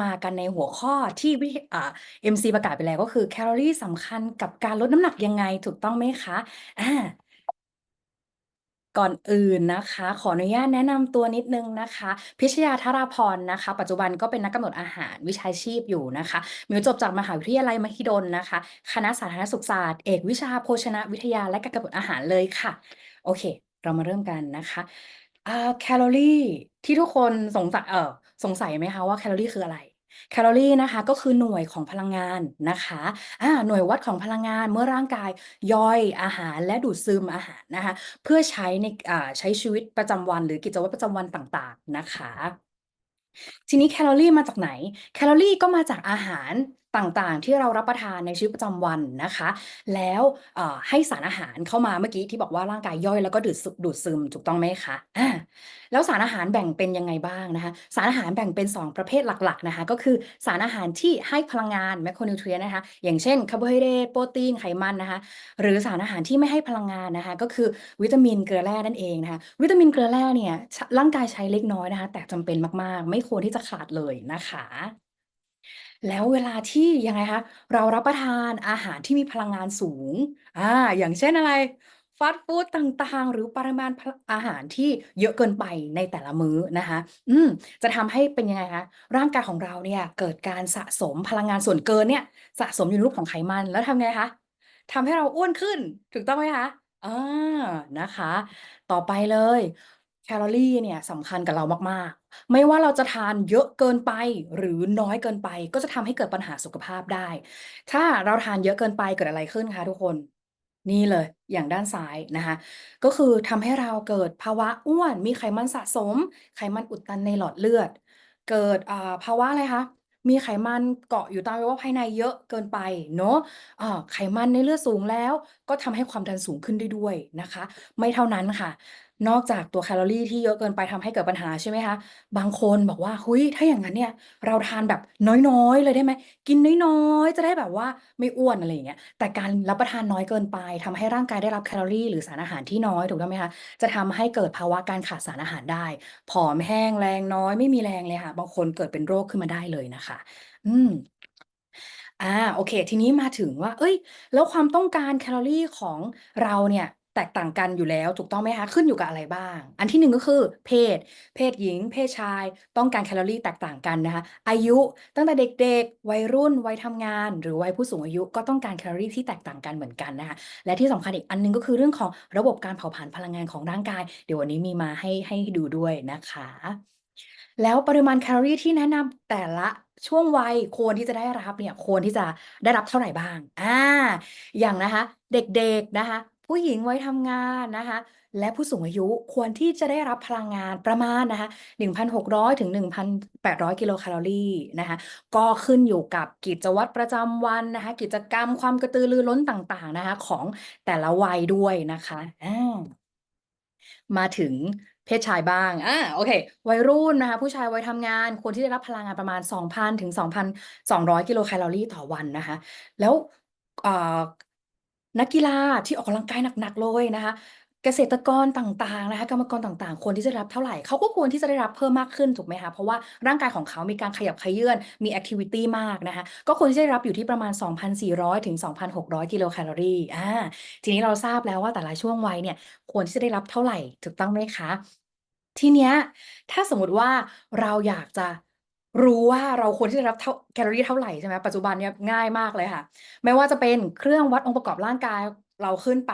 มากันในหัวข้อที่วิอ่า MC ประกาศไปแล้วก็คือแคลอรี่สำคัญกับการลดน้ำหนักยังไงถูกต้องไหมคะอาก่อนอื่นนะคะ ขออนุญาตแนะนำตัวนิดนึงนะคะ พิชยาธาราพรนะคะ ปัจจุบันก็เป็นนักกำหนดอาหารวิชาชีพอยู่นะคะมิวจบจากมหาวิทยาลัยมหิดลนะคะ คณะสาธารณสุขศาสตร์เอกวิชาโภชนาวิทยาและการกำหนดอาหารเลยค่ะ โอเค เรามาเริ่มกันนะคะแคลอรี่ที่ทุกคนสงสัยเออ สงสัยไหมคะว่าแคลอรี่คืออะไร แคลอรี่นะคะก็คือหน่วยของพลังงานนะคะอ่าหน่วยวัดของพลังงานเมื่อร่างกายย่อยอาหารและดูดซึมอาหารนะคะเพื่อใช้ในอ่าใช้ชีวิตประจำวันหรือกิจวัตรประจำวันต่างๆนะคะทีนี้แคลอรี่มาจากไหน แคลอรี่ก็มาจากอาหาร ต่างๆ ที่เรารับประทานในชีวิตประจำวันนะคะ แล้วให้สารอาหารเข้ามาเมื่อกี้ที่บอกว่าร่างกายย่อยแล้วก็ดูดซึดูดซึมถูกต้องไหมคะอาแล้วสารอาหารแบ่งเป็นยังไงบ้างนะคะ สารอาหารแบ่งเป็น 2 ประเภทหลักๆนะคะก็คือสารอาหารที่ให้พลังงาน macronutrient นะคะอย่างเช่นคาร์โบไฮเดรตโปรตีนไขมันนะคะหรือสารอาหารที่ไม่ให้พลังงานนะคะก็คือวิตามินเกลือแร่นั่นเองนะคะวิตามินเกลือแร่เนี่ยร่างกายใช้เล็กน้อยนะคะแต่จำเป็นมากๆ ไม่ควรที่จะขาดเลยนะคะ แล้วเวลาที่ ยังไงคะ เรารับประทานอาหารที่มีพลังงานสูง อา อย่างเช่นอะไร ฟาสต์ฟูดต่าง ๆ หรือปริมาณ พ อาหารที่เยอะเกินไปในแต่ละมื้อนะคะ อืม จะทำให้เป็นยังไงคะ ร่างกายของเราเนี่ยเกิดการสะสมพลังงานส่วนเกินเนี่ย สะสมอยู่ในรูปของไขมัน แล้วทำไงคะ ทำให้เราอ้วนขึ้น ถูกต้องไหมคะ อา นะคะ ต่อไปเลย แคลอรีเนี่ยสำคัญกับเรามาก ๆ ไม่ว่าเราจะทานเยอะเกินไปหรือน้อยเกินไป ก็จะทำให้เกิดปัญหาสุขภาพได้ ถ้าเราทานเยอะเกินไปเกิดอะไรขึ้นคะทุกคน นี่เลย อย่างด้านซ้ายนะคะ ก็คือทำให้เราเกิดภาวะอ้วน มีไขมันสะสม ไขมันอุดตันในหลอดเลือด เกิดอ่าภาวะอะไรคะมีไขมันเกาะอยู่ตามอวัยวะภายในเยอะเกินไปเนาะอ่าไขมันในเลือดสูงแล้ว ก็ทำให้ความดันสูงขึ้นได้ด้วยนะคะ ไม่เท่านั้นค่ะนอกจากตัวแคลอรี่ที่เยอะเกินไปทำให้เกิดปัญหาใช่ไหมคะ บางคนบอกว่าเฮ้ยถ้าอย่างงั้นเนี่ย เราทานแบบน้อยๆ เลยได้ไหม กินน้อยๆ จะได้แบบว่าไม่อ้วนอะไรอย่างเงี้ย แต่การรับประทานน้อยเกินไปทำให้ร่างกายได้รับแคลอรี่ หรือสารอาหารที่น้อยถูกต้องไหมคะ จะทำให้เกิดภาวะการขาดสารอาหารได้ ผอมแห้งแรงน้อยไม่มีแรงเลยค่ะ บางคนเกิดเป็นโรคขึ้นมาได้เลยนะคะ อืมอ่าโอเค ทีนี้มาถึงว่าเฮ้ย แล้วความต้องการแคลอรี่ของเราเนี่ย แตกต่างกันอยู่แล้วถูกต้องไหมคะขึ้นอยู่กับอะไรบ้าง อันที่1ก็คือ เพศ เพศหญิง เพศชาย ต้องการแคลอรี่แตกต่างกันนะคะ อายุตั้งแต่เด็กๆ วัยรุ่นวัยทำงาน หรือวัยผู้สูงอายุก็ต้องการแคลอรี่ที่แตกต่างกันเหมือนกันนะคะและที่สำคัญอีกอันหนึ่งก็คือเรื่องของระบบการเผาผลาญพลังงานของร่างกาย เดี๋ยววันนี้มีมาให้ให้ดูด้วยนะคะ แล้วปริมาณแคลอรี่ที่แนะนำแต่ละช่วงวัยควรที่จะได้รับเนี่ยควรที่จะได้รับเท่าไหร่บ้างอ่าอย่างนะคะ เด็กๆนะคะ ผู้หญิงวัยทำงานนะคะ และผู้สูงอายุควรที่จะได้รับพลังงานประมาณนะคะ 1,600 ถึง 1,800 กิโลแคลอรี่นะคะ ก็ขึ้นอยู่กับกิจวัตรประจำวันนะคะ กิจกรรมความกระตือรือร้นต่างๆนะคะ ของแต่ละวัยด้วยนะคะมาถึงเพศชายบ้าง อ่า โอเค วัยรุ่นนะคะ ผู้ชายวัยทำงาน ควรที่ได้รับพลังงานประมาณ 2,000 ถึง 2,200 กิโลแคลอรี่ต่อวันนะคะ แล้วอ่า นักกีฬาที่ออกกำลังกายหนัก ๆ เลยนะคะ เกษตรกรต่าง ๆ นะคะ กรรมกรต่าง ๆ ควรที่จะได้รับเท่าไหร่ เขาก็ควรที่จะได้รับเพิ่มมากขึ้นถูกไหมคะ เพราะว่าร่างกายของเขามีการขยับเขยื้อน มีแอกทิวิตีมากนะคะ ก็ควรที่จะได้รับอยู่ที่ประมาณ 2,400 ถึง 2,600 กิโลแคลอรีอ่า ทีนี้เราทราบแล้วว่าแต่ละช่วงวัยเนี่ย ควรที่จะได้รับเท่าไหร่ ถูกต้องไหมคะ ทีเนี้ย ถ้าสมมติว่าเราอยากจะ รู้ว่าเราควรที่จะรับเท่าแคลอรี่เท่าไหร่ใช่ไหมปัจจุบันเนี่ยง่ายมากเลยค่ะ ไม่ว่าจะเป็นเครื่องวัดองค์ประกอบร่างกายเราขึ้นไป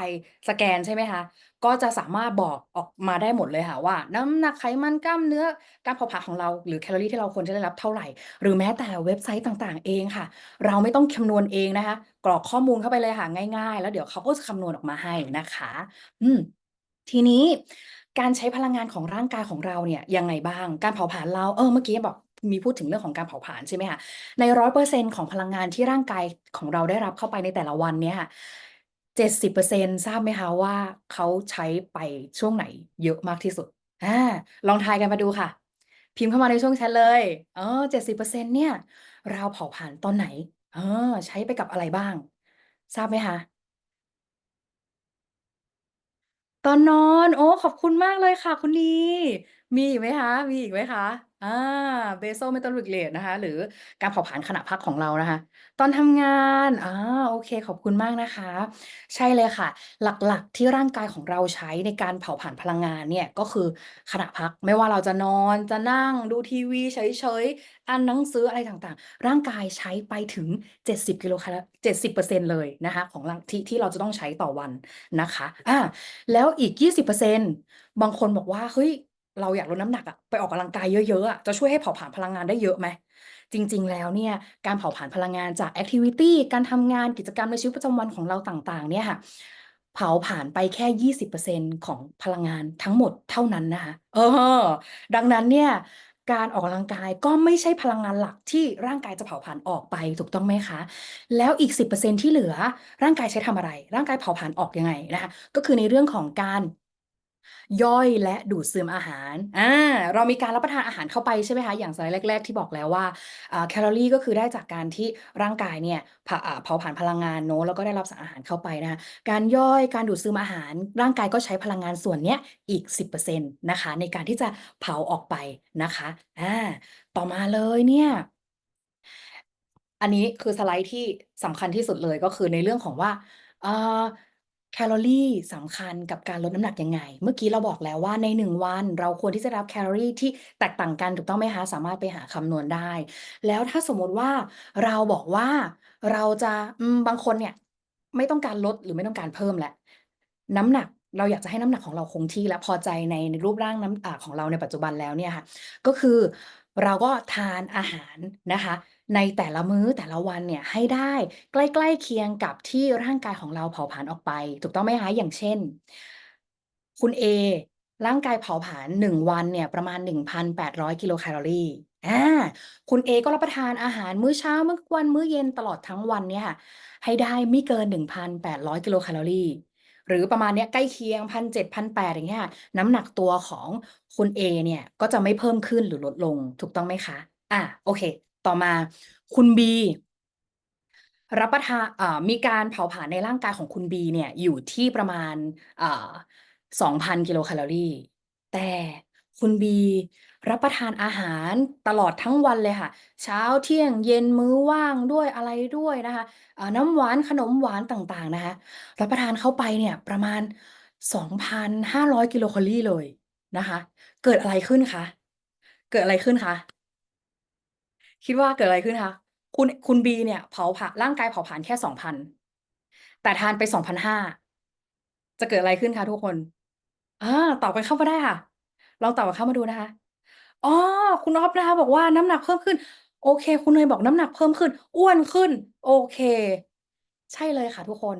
สแกนใช่ไหมคะก็จะสามารถบอกออกมาได้หมดเลยค่ะว่า น้ำหนักไขมันกล้ามเนื้อการเผาผลาญของเรา หรือแคลอรี่ที่เราควรจะได้รับเท่าไหร่ หรือแม้แต่เว็บไซต์ต่างๆ เองค่ะ เราไม่ต้องคำนวณเองนะคะ กรอกข้อมูลเข้าไปเลยค่ะง่าย ๆ แล้วเดี๋ยวเขาก็จะคำนวณออกมาให้นะคะ อืมทีนี้การใช้พลังงานของร่างกายของเราเนี่ยยังไงบ้าง การเผาผลาญเราเออเมื่อกี้บอก มีพูดถึงเรื่องของการเผาผลาญใช่ไหมคะ ใน100%ของพลังงานที่ร่างกายของเราได้รับเข้าไปในแต่ละวันเนี่ยค่ะ70%ทราบไหมคะว่าเขาใช้ไปช่วงไหนเยอะมากที่สุดอาลองทายกันมาดูค่ะ พิมพ์เข้ามาในช่วงแชตเลยเออเจ็ดสิบเนี่ย เราเผาผลาญตอนไหน เออ ใช้ไปกับอะไรบ้าง ทราบไหมคะ?ตอนนอน โอ้ขอบคุณมากเลยค่ะ คุณนีมีอีกไหมคะ มีอีกไหมคะ? อา Basal Metabolic Rate นะคะ หรือการเผาผลาญขณะพักของเรานะคะ ตอนทำงาน อา โอเค ขอบคุณมากนะคะ ใช่เลยค่ะ หลัก ๆ ที่ร่างกายของเราใช้ในการเผาผลาญพลังงานเนี่ย ก็คือขณะพัก ไม่ว่าเราจะนอน จะนั่ง ดูทีวีเฉย ๆ อ่านหนังสือ อะไรต่าง ๆ ร่างกายใช้ไปถึง 70 กิโลแคล 70%เลยนะคะ ของร่าง ที่ ที่เราจะต้องใช้ต่อวันนะคะ อา แล้วอีก 20%บางคนบอกว่า"เฮ้ย เราอยากลดน้ำหนักอะไปออกกำลังกายเยอะๆอะจะช่วยให้เผาผลาญพลังงานได้เยอะไหม?"จริง ๆ แล้วเนี่ยการเผาผลาญพลังงานจากแอกทิวิตี้การทำงานกิจกรรมในชีวิตประจำวันของเราต่างๆ เนี่ยค่ะเผาผลาญไปแค่ 20%ของพลังงานทั้งหมดเท่านั้นนะคะเออ ดังนั้นเนี่ยการออกกำลังกายก็ไม่ใช่พลังงานหลักที่ร่างกายจะเผาผลาญออกไปถูกต้องไหมคะ?แล้วอีก 10%ที่เหลือร่างกายใช้ทำอะไร?ร่างกายเผาผลาญออกยังไงนะคะ?ก็คือในเรื่องของการ ย่อยและดูดซึมอาหารอ่าเรามีการรับประทานอาหารเข้าไปใช่ไหมคะ อย่างสไลด์แรก ๆ ที่บอกแล้วว่าแคลอรี่ก็คือได้จากการที่ร่างกายเนี่ยเผาผลาญพลังงานเนาะแล้วก็ได้รับสารอาหารเข้าไปนะคะการย่อยการดูดซึมอาหาร ร่างกายก็ใช้พลังงานส่วนเนี้ยอีก 10%นะคะ ในการที่จะเผาออกไปนะคะอ่าต่อมาเลยเนี่ยอันนี้คือสไลด์ที่สำคัญที่สุดเลยก็คือในเรื่องของว่า แคลอรี่สำคัญกับการลดน้ำหนักยังไง?เมื่อกี้เราบอกแล้วว่าใน1วัน เราควรที่จะรับแคลอรี่ที่แตกต่างกันถูกต้องไหมคะ?สามารถไปหาคำนวณได้ แล้วถ้าสมมติว่าเราบอกว่าเราจะบางคนเนี่ย ไม่ต้องการลดหรือไม่ต้องการเพิ่มแหละ น้ำหนัก เราอยากจะให้น้ำหนักของเราคงที่และพอใจในในรูปร่างน้ำอ่าของเราในปัจจุบันแล้วเนี่ยค่ะ ก็คือเราก็ทานอาหารนะคะ ในแต่ละมื้อแต่ละวันเนี่ยให้ได้ใกล้ๆเคียงกับที่ร่างกายของเราเผาผลาญออกไป ถูกต้องไหมคะ?อย่างเช่น คุณเอร่างกายเผาผลาญ1วันเนี่ยประมาณ 1,800 กิโลแคลอรีอาคุณเอก็รับประทานอาหารมื้อเช้ามื้อกลางวันมื้อเย็นตลอดทั้งวันเนี่ยค่ะให้ได้ไม่เกิน 1,800 กิโลแคลอรี่ หรือประมาณเนี้ยใกล้เคียงพันเจ็ดพันแปดอย่างเงี้ยน้ำหนักตัวของคุณเอเนี่ยก็จะไม่เพิ่มขึ้นหรือลดลงถูกต้องไหมคะ?อ่าโอเค ต่อมาคุณบีรับประทานมีการเผาผลาญในร่างกายของคุณบีเนี่ยอยู่ที่ประมาณสองพันกิโลแคลอรี่ แต่ คุณบีรับประทานอาหารตลอดทั้งวันเลยค่ะ เช้าเที่ยงเย็นมื้อว่างด้วยอะไรด้วยนะคะอ่าน้ำหวานขนมหวานต่างๆนะคะ รับประทานเข้าไปเนี่ยประมาณ 2,500 กิโลแคลอรี่เลยนะคะ เกิดอะไรขึ้นคะ?เกิดอะไรขึ้นคะ?คิดว่าเกิดอะไรขึ้นคะ?คุณคุณบีเนี่ยเผาผลาญร่างกายเผาผลาญแค่ 2,000 แต่ทานไป 2,500 จะเกิดอะไรขึ้นคะทุกคน?อาตอบกันเข้ามาได้ค่ะ ลองตอบกันเข้ามาดูนะคะ อ๋อ คุณอ๊อฟนะคะ บอกว่าน้ำหนักเพิ่มขึ้น โอเค คุณเนยบอกน้ำหนักเพิ่มขึ้น อ้วนขึ้น โอเค ใช่เลยค่ะทุกคน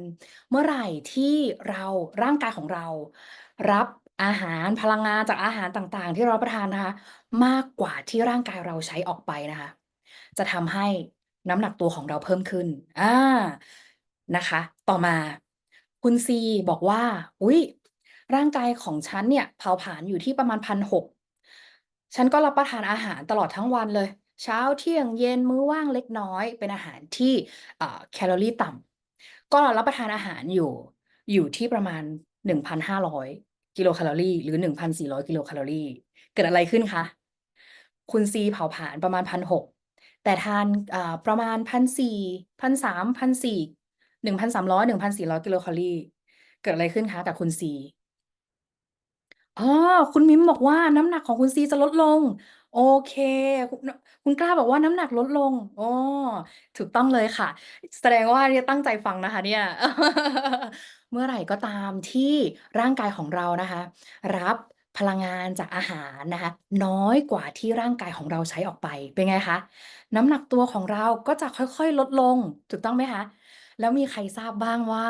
เมื่อไหร่ที่เราร่างกายของเรา รับอาหารพลังงานจากอาหารต่างๆ ที่เรารับประทานนะคะ มากกว่าที่ร่างกายเราใช้ออกไปนะคะ จะทำให้น้ำหนักตัวของเราเพิ่มขึ้นอ่านะคะ ต่อมาคุณซีบอกว่า"อุ๊ย ร่างกายของฉันเนี่ยเผาผลาญอยู่ที่ประมาณ 1,600 ฉันก็รับประทานอาหารตลอดทั้งวันเลย เช้าเที่ยงเย็นมื้อว่างเล็กน้อย เป็นอาหารที่อ่าแคลอรี่ต่ำก็รับประทานอาหารอยู่อยู่ที่ประมาณ 1,500 กิโลแคลอรี่ หรือ 1,400 กิโลแคลอรี่"เกิดอะไรขึ้นคะ?คุณซีเผาผลาญประมาณ 1,600 แต่ทานประมาณ 1,400 1,300 1,400 1,300 1,400 กิโลแคลอรี่ เกิดอะไรขึ้นคะกับคุณซี? อ๋อ คุณมิ้มบอกว่าน้ำหนักของคุณซีจะลดลง โอเค คุณคุณกล้าบอกว่าน้ำหนักลดลงอ้อถูกต้องเลยค่ะ แสดงว่าเนี่ยตั้งใจฟังนะคะ เนี่ย เมื่อไหร่ก็ตามที่ร่างกายของเรานะคะ รับพลังงานจากอาหารนะคะ น้อยกว่าที่ร่างกายของเราใช้ออกไปเป็นไงคะ?น้ำหนักตัวของเราก็จะค่อยๆลดลง ถูกต้องไหมคะ?แล้วมีใครทราบบ้างว่า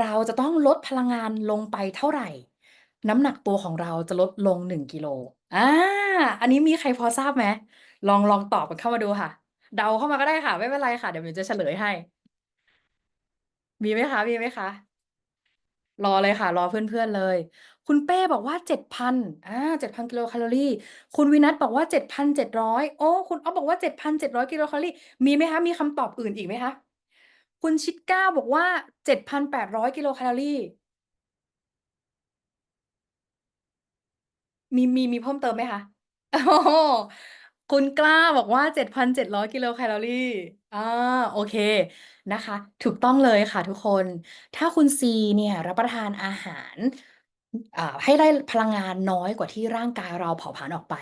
เราจะต้องลดพลังงานลงไปเท่าไหร่ น้ำหนักตัวของเราจะลดลง 1 กิโล อา อันนี้มีใครพอทราบไหม?ลอง ลองตอบกันเข้ามาดูค่ะ เดาเข้ามาก็ได้ค่ะ ไม่เป็นไรค่ะ เดี๋ยวหมิวจะเฉลยให้ มีไหมคะ มีไหมคะ?รอเลยค่ะ รอเพื่อน ๆ เลย คุณเป้บอกว่า 7,000 อา 7,000 กิโลแคลอรี คุณวินัทบอกว่า 7,700 โอ้ คุณอ๊อฟบอกว่า 7,700 กิโลแคลอรี มีไหมคะ มีคำตอบอื่นอีกไหมคะ?คุณชิดเก้าบอกว่า 7,800 กิโลแคลอรี มี มี มีเพิ่มเติมไหมคะ?โอ้โฮ คุณกล้าบอกว่า 7,700 กิโลแคลอรี อา โอเคนะคะ ถูกต้องเลยค่ะทุกคน ถ้าคุณซีเนี่ยรับประทานอาหารอ่า ให้ได้พลังงานน้อยกว่าที่ร่างกายเราเผาผลาญออกไป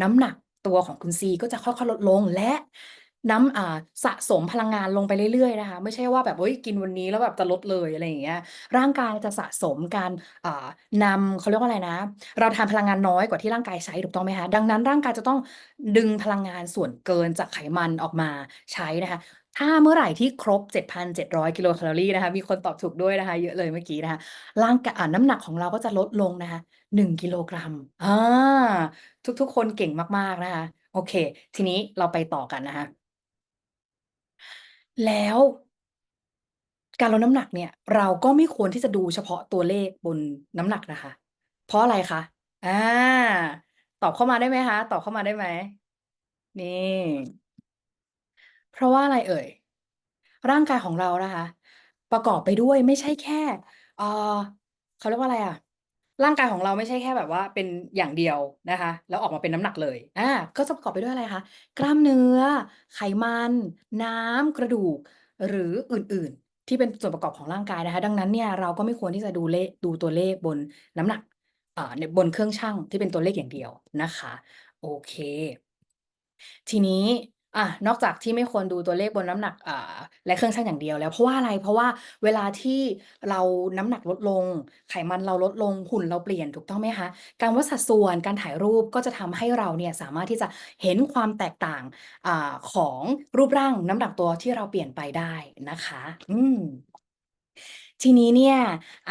น้ำหนักตัวของคุณซีก็จะค่อย ๆ ลดลง และ น้ำอ่าสะสมพลังงานลงไปเรื่อย ๆ นะคะ ไม่ใช่ว่าแบบเฮ้ยกินวันนี้แล้วแบบจะลดเลยอะไรอย่างเงี้ย ร่างกายจะสะสมการอ่านำเขาเรียกว่าอะไรนะ เราทานพลังงานน้อยกว่าที่ร่างกายใช้ถูกต้องไหมคะดังนั้นร่างกายจะต้องดึงพลังงานส่วนเกินจากไขมันออกมาใช้นะคะถ้าเมื่อไหร่ที่ครบ 7,700 กิโลแคลอรีนะคะ มีคนตอบถูกด้วยนะคะ เยอะเลยเมื่อกี้นะคะ ร่างกะอ่าน้ำหนักของเราก็จะลดลงนะคะ1กิโลกรัมอาทุกๆ คนเก่งมาก ๆ นะคะ โอเค ทีนี้เราไปต่อกันนะคะ แล้ว การลดน้ำหนักเนี่ย เราก็ไม่ควรที่จะดูเฉพาะตัวเลขบนน้ำหนักนะคะ เพราะอะไรคะ อา ตอบเข้ามาได้ไหมคะ ตอบเข้ามาได้ไหม นี่ เพราะว่าอะไรเอ่ย ร่างกายของเรานะคะ ประกอบไปด้วยไม่ใช่แค่ เอ่อ เขาเรียกว่าอะไรอะ ร่างกายของเราไม่ใช่แค่แบบว่าเป็นอย่างเดียวนะคะ แล้วออกมาเป็นน้ำหนักเลยอ่าก็จะประกอบไปด้วยอะไรคะกล้ามเนื้อ ไขมัน น้ำกระดูก หรืออื่นๆ ที่เป็นส่วนประกอบของร่างกายนะคะ ดังนั้นเนี่ยเราก็ไม่ควรที่จะดูเลขดูตัวเลขบนน้ำหนักอ่าในบนเครื่องชั่งที่เป็นตัวเลขอย่างเดียวนะคะ โอเค ทีนี้ อะนอกจากที่ไม่ควรดูตัวเลขบนน้ำหนัก อ่า และเครื่องชั่งอย่างเดียวแล้ว เพราะว่าอะไร เพราะว่าเวลาที่เราน้ำหนักลดลง ไขมันเราลดลง หุ่นเราเปลี่ยน ถูกต้องไหมคะ การวัดสัดส่วน การถ่ายรูป ก็จะทำให้เราเนี่ยสามารถที่จะเห็นความแตกต่าง อ่า ของรูปร่าง น้ำหนักตัวที่เราเปลี่ยนไปได้นะคะ อืม ทีนี้เนี่ย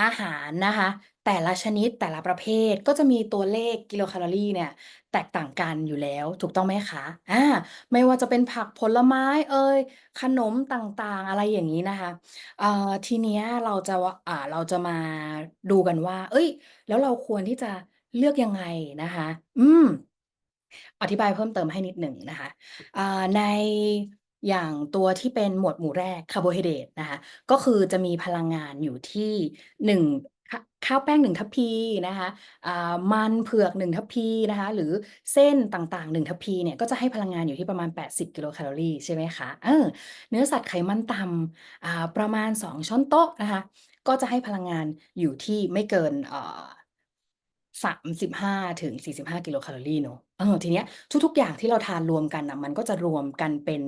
อาหารนะคะ แต่ละชนิดแต่ละประเภทก็จะมีตัวเลขกิโลแคลอรี่เนี่ย แตกต่างกันอยู่แล้วถูกต้องไหมคะอ่าไม่ว่าจะเป็นผักผลไม้เอยขนมต่างๆ อะไรอย่างงี้นะคะเอ่อทีเนี้ยเราจะวอ่าเราจะมาดูกันว่าเฮ้ย แล้วเราควรที่จะเลือกยังไงนะคะ อืม อธิบายเพิ่มเติมให้นิดหนึ่งนะคะอ่าในอย่างตัวที่เป็นหมวดหมู่แรกคาร์โบไฮเดรตนะคะ ก็คือจะมีพลังงานอยู่ที่1 ขข้าวแป้ง1ทัพพีนะคะอ่ามันเผือก1ทัพพีนะคะ หรือเส้นต่างๆ1ทัพพีเนี่ยก็จะให้พลังงานอยู่ที่ประมาณ 80 กิโลแคลอรี่ใช่ไหมคะเออเนื้อสัตว์ไขมันต่ำอ่าประมาณ 2 ช้อนโต๊ะนะคะ ก็จะให้พลังงานอยู่ที่ไม่เกินเอ่อ35ถึง45กิโลแคลอรี่เนาะเออทีเนี้ยทุกๆอย่างที่เราทานรวมกันน่ะมันก็จะรวมกันเป็น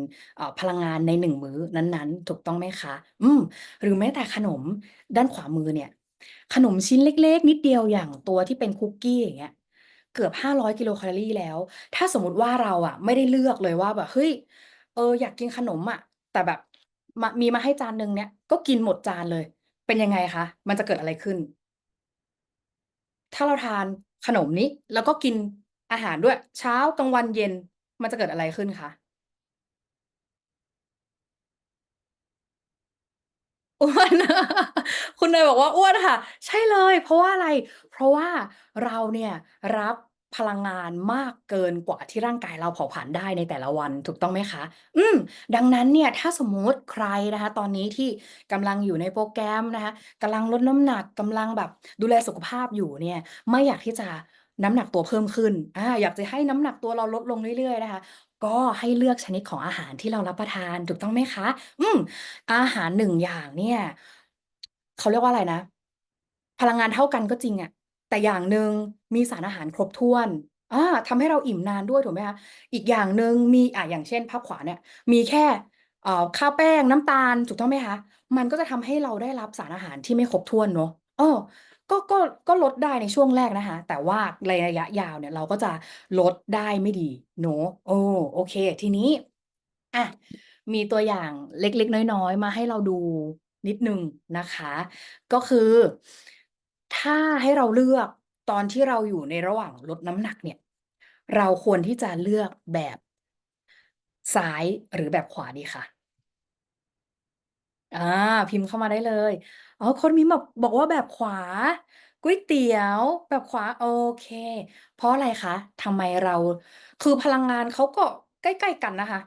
พลังงานใน1มื้อนั้นๆ ถูกต้องไหมคะ อืมหรือแม้แต่ขนมด้านขวามือเนี่ย ขนมชิ้นเล็ก ๆ นิดเดียวอย่างตัวที่เป็นคุกกี้อย่างเงี้ย เกือบ 500 กิโลแคลอรี่แล้ว ถ้าสมมติว่าเราอะไม่ได้เลือกเลยว่าแบบเฮ้ย เออ อยากกินขนมอะแต่แบบมามีมาให้จานหนึ่งเนี่ย ก็กินหมดจานเลย เป็นยังไงคะ มันจะเกิดอะไรขึ้น ถ้าเราทานขนมนี้ แล้วก็กินอาหารด้วย เช้ากลางวันเย็น มันจะเกิดอะไรขึ้นคะ อ้วน คุณเนยบอกว่าอ้วนค่ะ ใช่เลย เพราะว่าอะไร เพราะว่าเราเนี่ยรับพลังงานมากเกินกว่าที่ร่างกายเราเผาผลาญได้ในแต่ละวันถูกต้องไหมคะ อืม ดังนั้นเนี่ยถ้าสมมุติใครนะคะ ตอนนี้ที่กำลังอยู่ในโปรแกรมนะคะกำลังลดน้ำหนักกำลังแบบดูแลสุขภาพอยู่เนี่ย ไม่อยากที่จะน้ำหนักตัวเพิ่มขึ้นอ่าอยากจะให้น้ำหนักตัวเราลดลงเรื่อยๆนะคะ ก็ให้เลือกชนิดของอาหารที่เรารับประทาน ถูกต้องไหมคะ อืม อาหารหนึ่งอย่างเนี่ย เขาเรียกว่าอะไรนะ พลังงานเท่ากันก็จริงอะ แต่อย่างหนึ่งมีสารอาหารครบถ้วน อา ทำให้เราอิ่มนานด้วย ถูกไหมคะ อีกอย่างหนึ่งมี อ่า อย่างเช่น ภาพขวาเนี่ย มีแค่ เอ่อ ข้าวแป้ง น้ำตาล ถูกต้องไหมคะ มันก็จะทำให้เราได้รับสารอาหารที่ไม่ครบถ้วนเนาะ เออ ก็ ก็ ก็ลดได้ในช่วงแรกนะคะ แต่ว่าในระยะยาวเนี่ย เราก็จะลดได้ไม่ดีเนาะ เออ โอเค ทีนี้ อะ มีตัวอย่างเล็ก ๆ น้อย ๆ มาให้เราดูนิดหนึ่งนะคะ ก็คือ ถ้าให้เราเลือกตอนที่เราอยู่ในระหว่างลดน้ำหนักเนี่ย เราควรที่จะเลือกแบบ ซ้ายหรือแบบขวาดีคะ อา พิมพ์เข้ามาได้เลย อ๋อ คนมิ้นบอก บอกว่าแบบขวา ก๋วยเตี๋ยว แบบขวา โอเค เพราะอะไรคะทำไมเรา คือพลังงานเขาก็ใกล้ ๆ กันนะคะ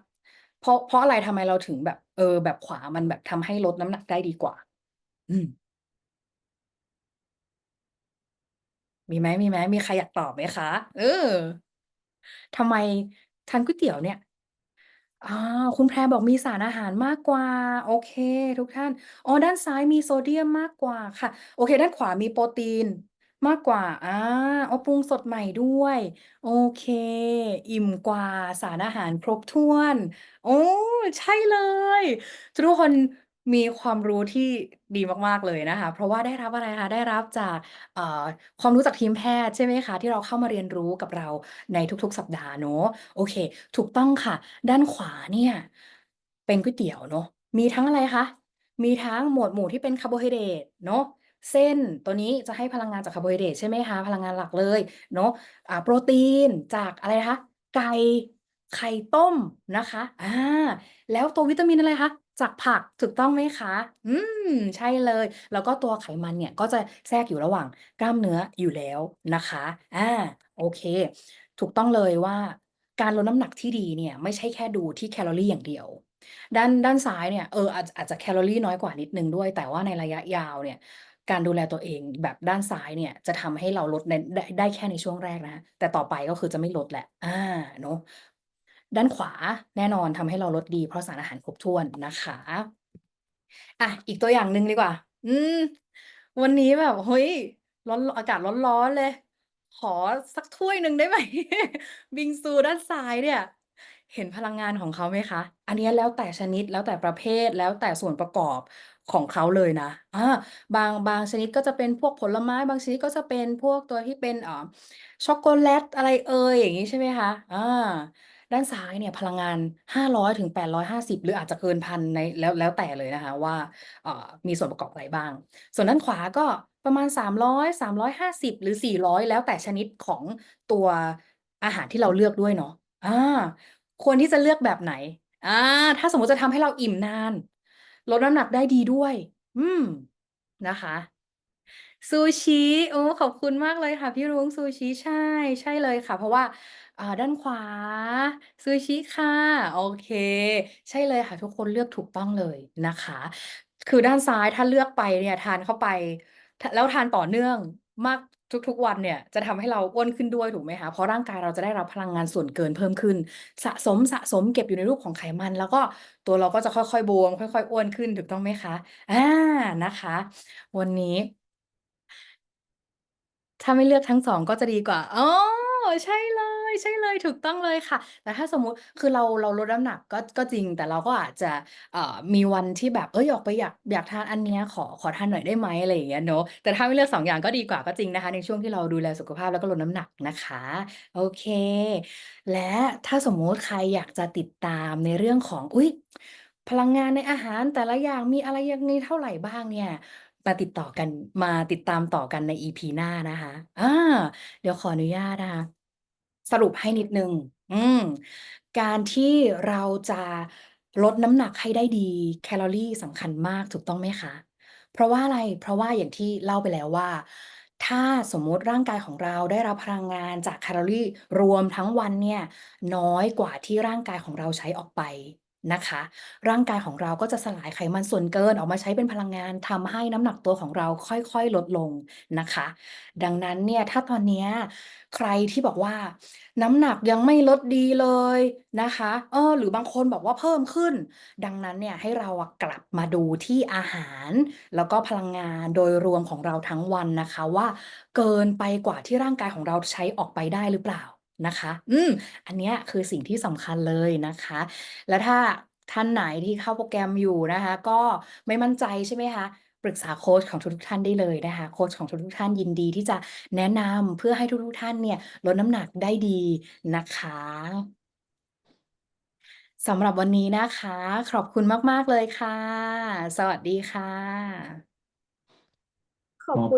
เพราะ เพราะอะไรทำไมเราถึงแบบ เออ แบบขวามันแบบทำให้ลดน้ำหนักได้ดีกว่า อืม มีไหม มีไหม มีใครอยากตอบไหมคะ เออ ทำไมทานก๋วยเตี๋ยวเนี่ย อา คุณแพรบอกมีสารอาหารมากกว่า โอเคทุกท่าน อ๋อ ด้านซ้ายมีโซเดียมมากกว่าค่ะ โอเค ด้านขวามีโปรตีนมากกว่า อา อ๋อ ปรุงสดใหม่ด้วย โอเค อิ่มกว่า สารอาหารครบถ้วน โอ้ ใช่เลย ทุกคน มีความรู้ที่ดีมาก ๆ เลยนะคะ เพราะว่าได้รับอะไรคะ ได้รับจากอ่าความรู้จากทีมแพทย์ ใช่ไหมคะ ที่เราเข้ามาเรียนรู้กับเราในทุก ๆ สัปดาห์เนาะ โอเค ถูกต้องค่ะ ด้านขวาเนี่ยเป็นก๋วยเตี๋ยวเนาะ มีทั้งอะไรคะ มีทั้งหมวดหมู่ที่เป็นคาร์โบไฮเดรตเนาะ เส้นตัวนี้จะให้พลังงานจากคาร์โบไฮเดรตใช่ไหมคะ พลังงานหลักเลยเนาะ อ่า โปรตีนจากอะไรนะคะ ไก่ ไข่ต้มนะคะ อา แล้วตัววิตามินอะไรคะ จากผักถูกต้องไหมคะ?อืม ใช่เลย แล้วก็ตัวไขมันเนี่ยก็จะแทรกอยู่ระหว่างกล้ามเนื้ออยู่แล้วนะคะ อ่า โอเค ถูกต้องเลยว่า การลดน้ำหนักที่ดีเนี่ย ไม่ใช่แค่ดูที่แคลอรี่อย่างเดียว ด้านด้านซ้ายเนี่ย เอออาจอาจจะแคลอรี่น้อยกว่านิดนึงด้วย แต่ว่าในระยะยาวเนี่ย การดูแลตัวเองแบบด้านซ้ายเนี่ย จะทำให้เราลดในได้ได้แค่ในช่วงแรกนะ แต่ต่อไปก็คือจะไม่ลดแหล้วอาเนาะ ด้านขวาแน่นอนทำให้เราลดดี เพราะสารอาหารครบถ้วนนะคะอะอีกตัวอย่างหนึ่งดีกว่า อืม วันนี้แบบเฮ้ยร้อนอากาศร้อนๆเลย ขอสักถ้วยหนึ่งได้ไหม?บิงซูด้านซ้ายเนี่ย เห็นพลังงานของเขาไหมคะ?อันนี้แล้วแต่ชนิดแล้วแต่ประเภทแล้วแต่ส่วนประกอบของเขาเลยนะอ่าบางบางชนิดก็จะเป็นพวกผลไม้ บางชนิดก็จะเป็นพวกตัวที่เป็นอ่าช็อกโกแลตอะไรเอยอย่างงี้ใช่ไหมคะ?อ่า ด้านซ้ายเนี่ยพลังงาน 500ถึง850 หรืออาจจะเกิน1,000ในแล้วแล้วแต่เลยนะคะว่าามีส่วนประกอบอะไรบ้าง ส่วนด้านขวาก็ประมาณ 300 350 หรือ 400 แล้วแต่ชนิดของตัวอาหารที่เราเลือกด้วยเนาะอ่าควรที่จะเลือกแบบไหน?อ่าถ้าสมมติจะทำให้เราอิ่มนาน ลดน้ำหนักได้ดีด้วย อืมนะคะซูชิ โอ้ ขอบคุณมากเลยค่ะ พี่รุ้งซูชิ ใช่ ใช่เลยค่ะ เพราะว่า อ่า ด้านขวา ซูชิค่ะ โอเค ใช่เลยค่ะ ทุกคนเลือกถูกต้องเลยนะคะ คือด้านซ้ายถ้าเลือกไปเนี่ย ทานเข้าไป ท แล้วทานต่อเนื่องมากทุก ๆ วันเนี่ย จะทำให้เราอ้วนขึ้นด้วย ถูกไหมคะ?เพราะร่างกายเราจะได้รับพลังงานส่วนเกินเพิ่มขึ้น สะสมๆเก็บอยู่ในรูปของไขมัน แล้วก็ตัวเราก็จะค่อย ๆ บวม ค่อย ๆ อ้วนขึ้น ถูกต้องไหมคะ?อา นะคะ วันนี้ ถ้าไม่เลือกทั้ง 2 ก็จะดีกว่า อ๋อ ใช่เล ยใช่เลยถูกต้องเลยค่ะ แต่ถ้าสมมุติคือเราเราลดน้ำหนักก็ก็จริง แต่เราก็อาจจะอ่ามีวันที่แบบเฮ้ยออกไปอยากอยากทานอันเนี้ยขอขอทานหน่อยได้ไหม?อะไรอย่างเงี้ยเนาะแต่ถ้าไม่เลือก2องอย่างก็ดีกว่าก็จริงนะคะ ในช่วงที่เราดูแลสุขภาพแล้วก็ลดน้ำหนักนะคะ โอเค และถ้าสมมุติใครอยากจะติดตามในเรื่องของอุ๊ย พลังงานในอาหารแต่ละอย่างมีอะไรยังไงเท่าไหร่บ้างเนี่ย มาติดต่อกันมาติดตามต่อกันใน EP หน้านะคะอ่าเดี๋ยวขออนุญาตนะคะ สรุปให้นิดหนึ่ง อืม การที่เราจะลดน้ำหนักให้ได้ดี แคลอรีสำคัญมาก ถูกต้องไหมคะ?เพราะว่าอะไร?เพราะว่าอย่างที่เล่าไปแล้วว่า ถ้าสมมุติร่างกายของเราได้รับพลังงานจากแคลอรีรวมทั้งวันเนี่ย น้อยกว่าที่ร่างกายของเราใช้ออกไป นะคะ ร่างกายของเราก็จะสลายไขมันส่วนเกินออกมาใช้เป็นพลังงานทำให้น้ำหนักตัวของเราค่อยๆ ลดลงนะคะ ดังนั้นเนี่ยถ้าตอนเนี้ยใครที่บอกว่า น้ำหนักยังไม่ลดดีเลยนะคะเออหรือบางคนบอกว่าเพิ่มขึ้น ดังนั้นเนี่ยให้เราอะกลับมาดูที่อาหาร แล้วก็พลังงานโดยรวมของเราทั้งวันนะคะว่า เกินไปกว่าที่ร่างกายของเราใช้ออกไปได้หรือเปล่า นะคะ อืม อันเนี้ยคือสิ่งที่สำคัญเลยนะคะ แล้วถ้าท่านไหนที่เข้าโปรแกรมอยู่นะคะ ก็ไม่มั่นใจใช่ไหมคะปรึกษาโค้ชของทุกๆท่านได้เลยนะคะ โค้ชของทุกๆท่านยินดีที่จะแนะนำเพื่อให้ทุกๆท่านเนี่ยลดน้ำหนักได้ดีนะคะสำหรับวันนี้นะคะ ขอบคุณมาก ๆ เลยค่ะ สวัสดีค่ะ ขอบคุณ